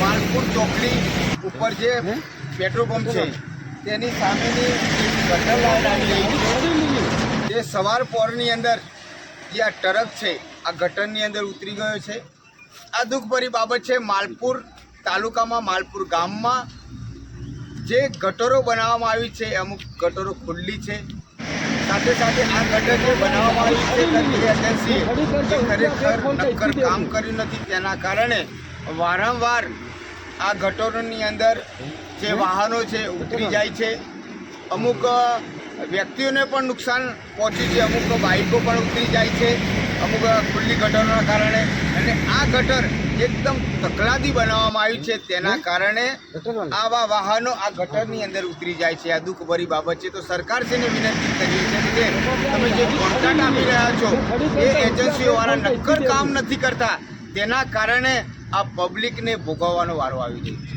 માલપુર ચોકડી ઉપર જે પેટ્રોલ પંપ છે તેની સામેની ગટર લાઈન આવી તે સવાર પોરની અંદર જે આ ટ્રક છે આ ગટરની અંદર ઉતરી ગયો છે. આ દુઃખભરી બાબત છે માલપુર તાલુકામાં માલપુર ગામમાં જે ગટરો બનાવવામાં આવી છે અમુક ગટરો ખુલ્લી છે. સાથે સાથે આ ગટર જે બનાવવામાં આવી છે ખરેખર નક્કર કામ કર્યું નથી તેના કારણે વારંવાર આ ગટરોની અંદર જે વાહનો છે, ઉતરી જાય છે. અમુક વ્યક્તિઓને પણ નુકસાન પહોંચ્યું છે. અમુક બાઇકો પણ ઉતરી જાય છે. અમુક ખુલ્લી ગટરોના કારણે. અને આ ગટર એકદમ તકલાદી બનાવવામાં આવ્યું છે. તેના કારણે આવા વાહનો આ ગટરની અંદર ઉતરી જાય છે. આ દુઃખભરી બાબત છે. તો સરકારશ્રીને વિનંતી કરીએ છીએ કે તમે જે કોન્ટ્રાક્ટ આપી રહ્યા છો, એ એજન્સીઓવાળા નક્કર કામ નથી કરતા. તેના કારણે આ પબ્લિકને ભોગવવાનો વારો આવી રહ્યો છે.